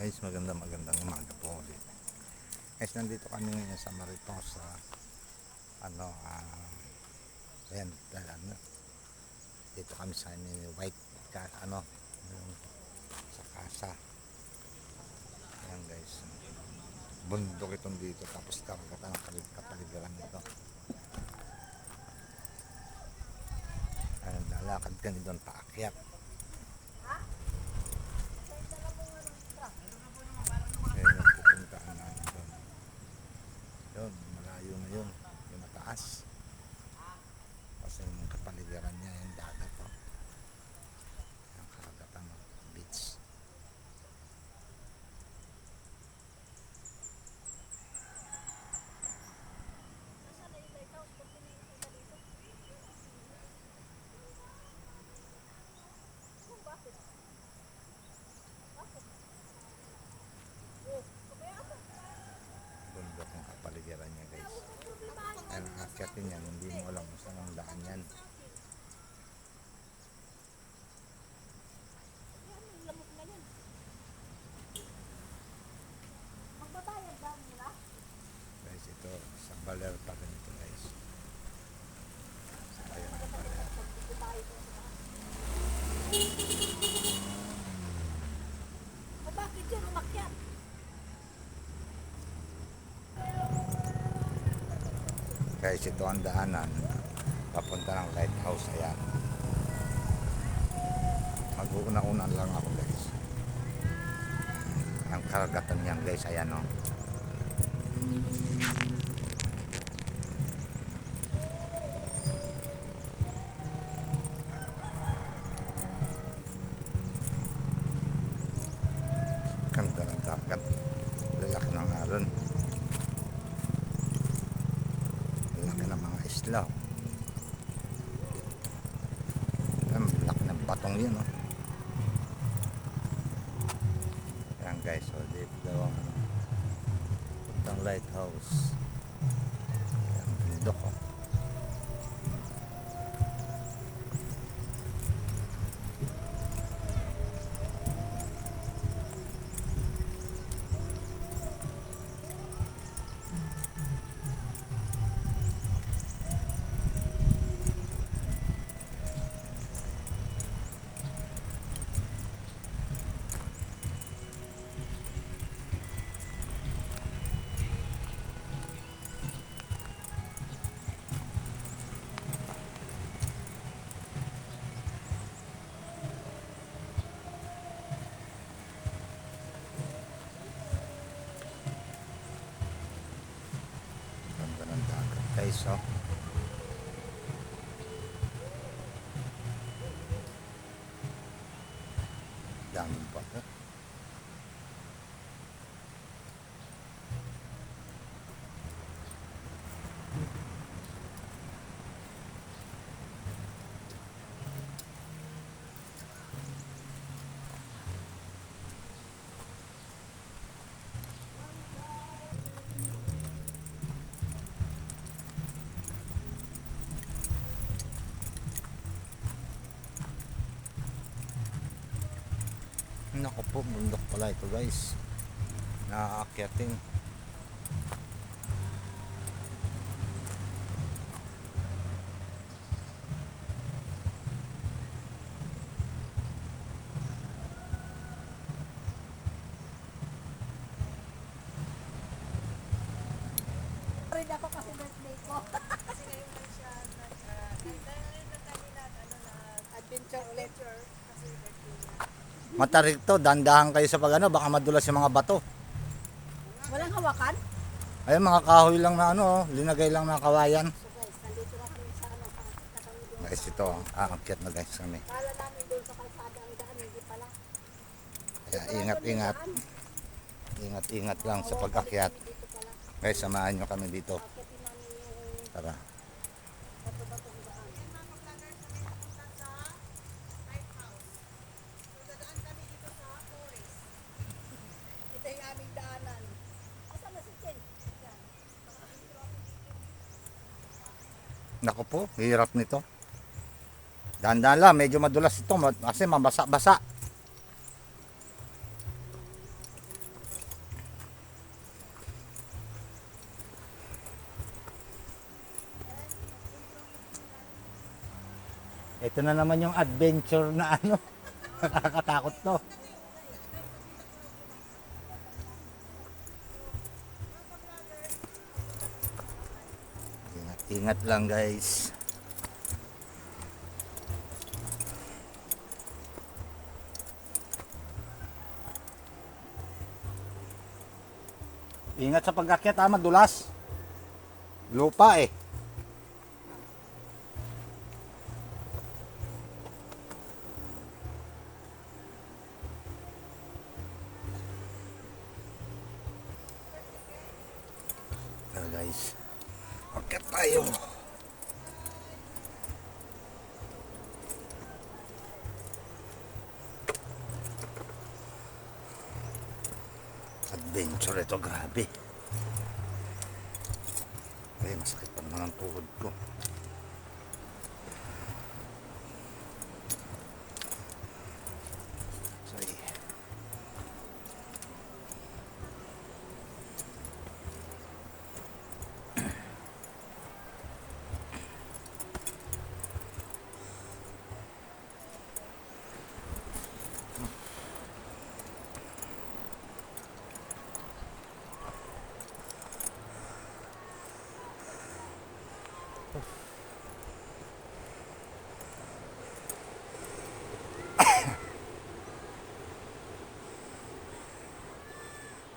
Guys, maganda magandang umaga po ulit. Guys, nandito kami ngayon sa Marito sa ano, ah, ayan, ano, dito kami sa ni White ka, ano, yung sa casa. Ayan guys. Bundok itong dito tapos karagatan ang kalig kapaligiran nito. Ayan, lalakad kami doon paakyat. Ayan yung pupuntaan namin doon. Yun, malayo na yun. Yung mataas. Kasi yung kapaligiran niya yung dagat. Oh. Yung karagatan ng beach. Bundok ng kapaligiran niya guys. Ayan, akyatin yan. Hindi mo alam kung saan ang daan yan. Guys, ito sa Baler pa rin ito guys. Sa bayan ng Baler. Bakit yun umakyat? Guys, ito ang daanan. Papunta ng lighthouse. Ayan. Mag-uuna-una lang ako guys. Ang karagatan niyan guys. Ayan o. Ganda isla. Ayan, laki ng batong yun, oh. Ayan guys, so dito daw ang ano, lighthouse. Ayan, bundok, oh. Dagat guys, oh. Daming bato. Naku po, bundok pala ito guys. Naaakyatin. Rin ako kasi birthday ko. Kasi ngayon lang siya nag, uh, Matarik to, dandahan kayo sa pag ano, baka madulas yung mga bato. Walang hawakan? Ayun, mga kahoy lang na ano, oh, linagay lang na kawayan. So guys, nandito na kami sa ano, doon. Guys, ito, aakyat na guys kami. Kala namin doon sa kalsada ang daan, hindi pala. Kaya ingat, ingat. Ingat, ingat lang sa pag-akyat. Guys, samahan nyo kami dito. Tara. Nako po, hirap nito. Dahan-dahan lang, medyo madulas ito kasi mabasa-basa. Ito na naman yung adventure na ano. Nakakatakot to. Ingat, lang guys. Ingat sa pag-akyat ha, madulas. Lupa eh. Adventure ito, grabe. Ay, masakit pa naman ang tuhod ko.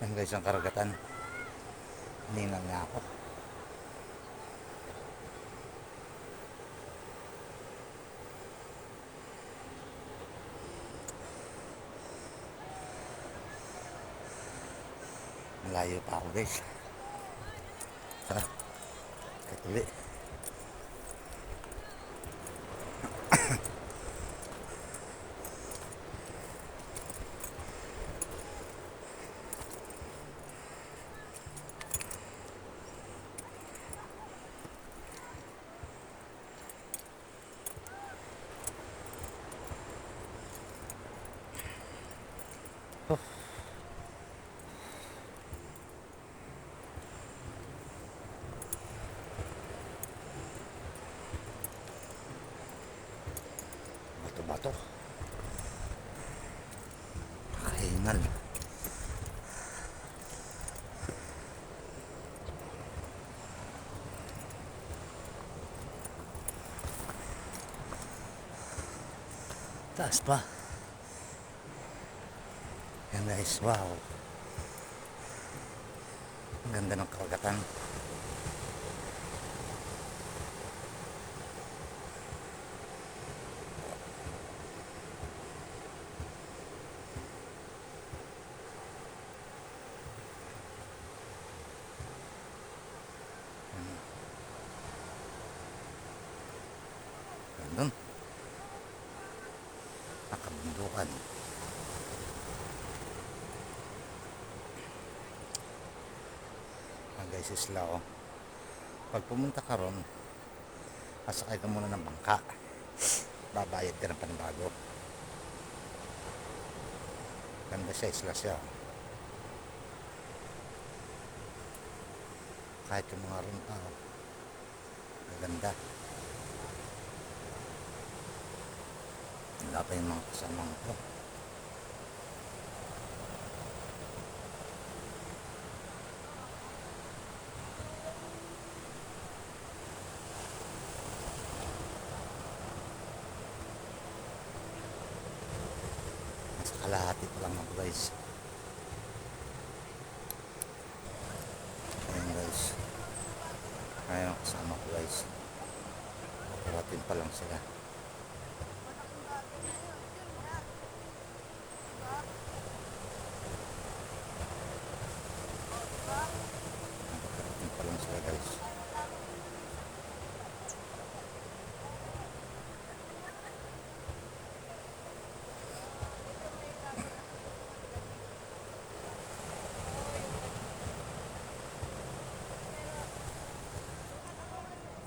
Yan guys ang karagatan. Ninang nga ako. Malayo pa ako guys. Tara. Katuli. Taas pa. Yan guys, wow. Ang ganda ng karagatan. Guys, isla oh. Pag pumunta ka ron, asakay ka muna ng bangka. Babayad ka ng panibago. Ganda siya, isla siya. Kahit yung mga ron pa, oh. Maganda. Wala pa yung mga kasama ko. Nasa kalahati pa lang ako guys. Ayan guys. Ang kasama ko guys. Karating pa lang sila. Karating pa lang sila guys.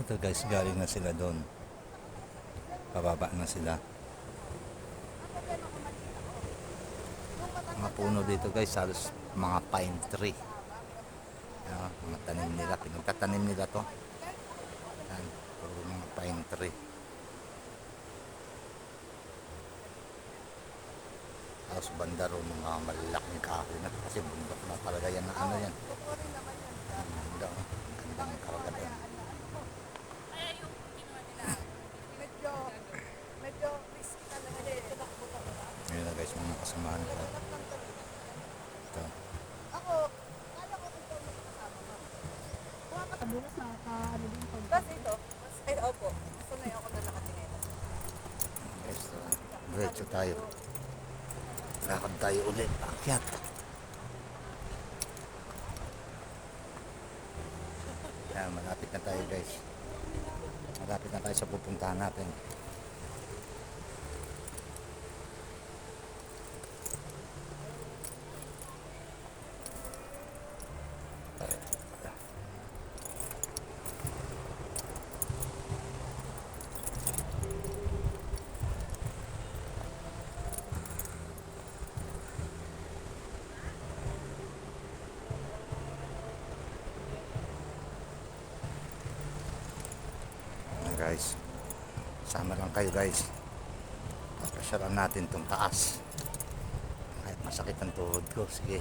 Ito guys, galing na sila doon. Pababa na sila. Mga puno dito guys, halos mga pine tree. Uh, mga tanim nila, pinagtatanim nila to. Yan, puro mga pine tree. Tapos banda ro mga malalaking kahoy kasi bundok na talaga yan na ano yan. Tayo. Lakad tayo ulit. Akyat. Yan, malapit na tayo guys. Malapit na tayo sa pupuntahan natin. Guys. Sama lang kayo guys. Papasyalan natin tong taas. Kahit masakit ang tuhod ko. Sige.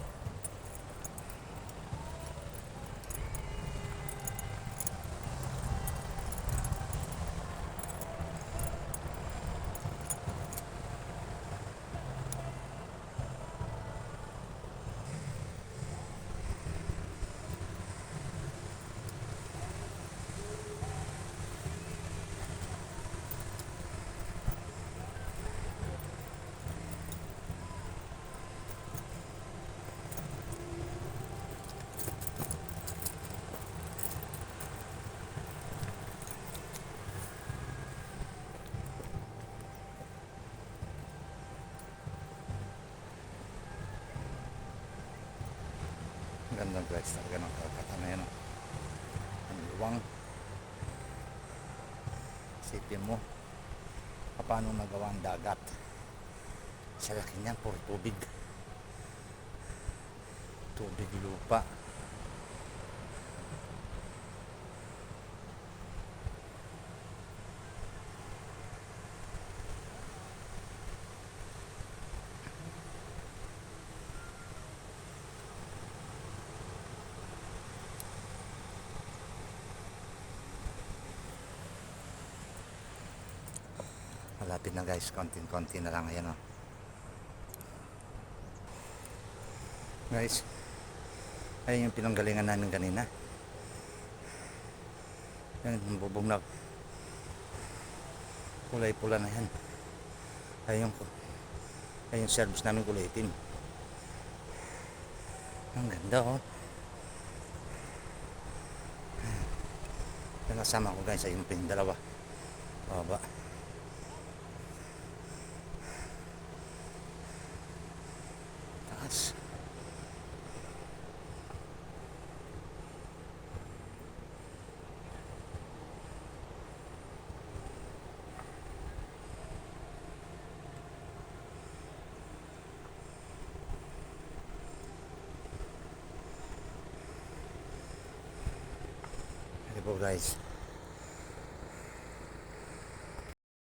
Ang ganda guys. Talaga ng karagatan na yan. Ang luwang. Isipin mo. Paano nagawa ang dagat? Sa laki niyan, puro tubig. Tubig lupa. Malapit na guys, konting-konti na lang ayan oh. Guys, ayun yung pinanggalingan namin kanina. Yan, bubong na kulay pula na yan. Ayun ko. Ayun service namin kulay itim. Ang ganda oh. Yung kasama ko guys, ayun pa yung dalawa. Baba. Taas. Ito po guys.